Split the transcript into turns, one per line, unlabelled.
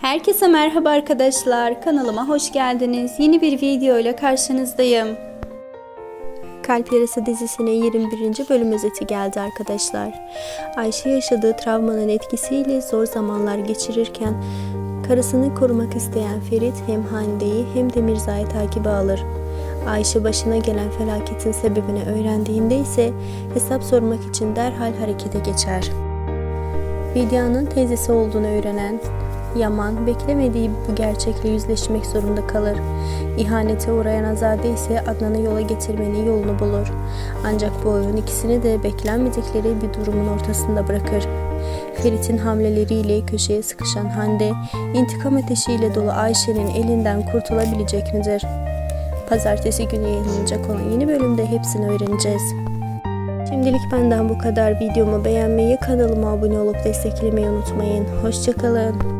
Herkese merhaba arkadaşlar. Kanalıma hoş geldiniz. Yeni bir video ile karşınızdayım. Kalp Yarası dizisine 21. bölüm özeti geldi arkadaşlar. Ayşe yaşadığı travmanın etkisiyle zor zamanlar geçirirken karısını korumak isteyen Ferit hem Hande'yi hem de Mirza'yı takibe alır. Ayşe başına gelen felaketin sebebini öğrendiğinde ise hesap sormak için derhal harekete geçer. Vidya'nın teyzesi olduğunu öğrenen Yaman beklemediği bu gerçekle yüzleşmek zorunda kalır. İhanete uğrayan Azade ise Adnan'ı yola getirmenin yolunu bulur. Ancak bu oyun ikisini de beklenmedikleri bir durumun ortasında bırakır. Ferit'in hamleleriyle köşeye sıkışan Hande, intikam ateşiyle dolu Ayşe'nin elinden kurtulabilecek midir? Pazartesi günü yayınlanacak olan yeni bölümde hepsini öğreneceğiz. Şimdilik benden bu kadar. Videomu beğenmeyi, kanalıma abone olup desteklemeyi unutmayın. Hoşçakalın.